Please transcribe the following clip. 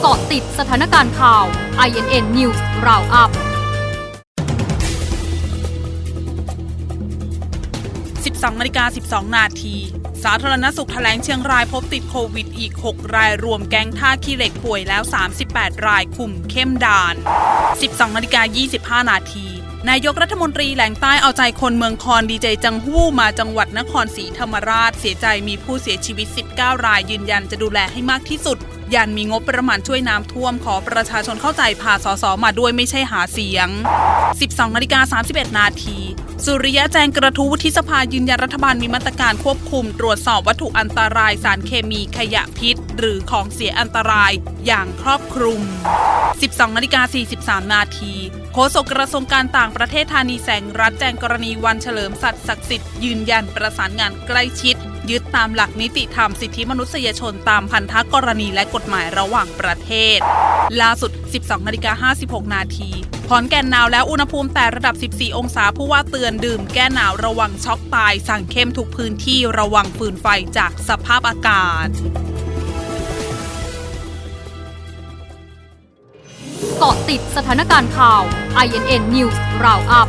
เกาะติดสถานการณ์ข่าว INN News Roundup 12นาฬิกา12 นาที สาธารณสุขแถลงเชียงรายพบติดโควิดอีก 6 รายรวมแก๊งท่าขี้เหล็กป่วยแล้ว 38 รายคุมเข้มด่าน 12นาฬิกา25 นาทีนายกรัฐมนตรีแหลงใต้เอาใจคนเมืองคอนดีเจจังหู้มาจังหวัดนครศรีธรรมราช เสียใจมีผู้เสียชีวิต 19 รายยืนยันจะดูแลให้มากที่สุด ยันมีงบประมาณช่วยน้ำท่วมขอประชาชนเข้าใจพาสสมาด้วยไม่ใช่หาเสียง 12นาฬิกา31 นาที สุริยะแจงกระทู้วุฒิสภายืนยันรัฐบาลมีมาตรการควบคุม ตรวจสอบวัตถุอันตรายสารเคมีขยะพิษ หรือของเสียอันตรายอย่างครอบคลุม 12นาฬิกา43 นาทีโฆษกกระทรวงการต่างประเทศธานีแสงรัฐแจงกรณีวันเฉลิมสัตว์ศักดิ์สิทธิ์ยืนยันประสานงานใกล้ชิด ยึดตามหลักนิติธรรมสิทธิมนุษยชนตามพันธกรณีและกฎหมายระหว่างประเทศ ล่าสุด 12นาฬิกา56 นาทีขอนแก่นหนาวแล้วอุณหภูมิแต่ระดับ 14 องศาผู้ว่าเตือนดื่มแก้หนาวระวังช็อกตาย สั่งเข้มทุกพื้นที่ระวังฟืนไฟจากสภาพอากาศเกาะติดสถานการณ์ข่าว INN News Roundup